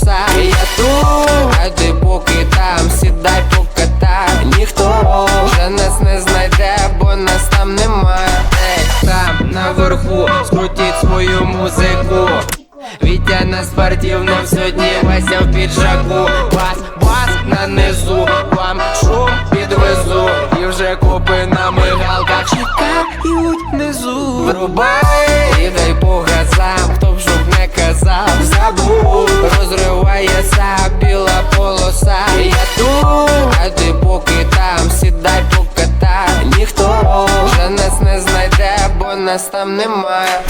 біла. Я тут, а ти поки там, сідай покатай. Ніхто вже нас не знайде, бо нас там немає. Ей, там наверху, скрутіть свою музику. Вітя на спортивному сьогодні Вася в піджаку Бас, бас на низу, вам шум підвезу І вже копи на мигалках чекають внизу Врубай і дай по розривається біла полоса. Я тут, а ти поки там, сідай покатай. Ніхто вже нас не знайде, бо нас там немає.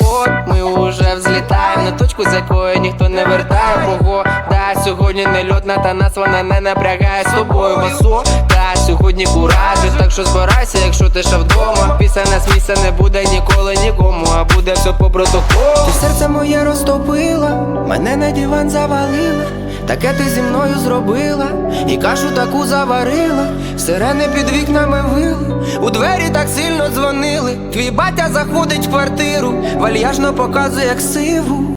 От ми уже взлітаємо на точку, з якої ніхто не вертає. Погода сьогодні не льотна, та нас вона не напрягає. З тобою Та сьогодні куражі, так що збирайся, якщо ти ще вдома. Після нас місця не буде ніколи нікому, а буде все по протоколу. Серце моє розтопила, мене на диван завалила. Таке ти зі мною зробила, і кашу таку заварила, сирени під вікнами вили, у двері так сильно дзвонили. Твій батя заходить в квартиру, вальяжно показує як сиву.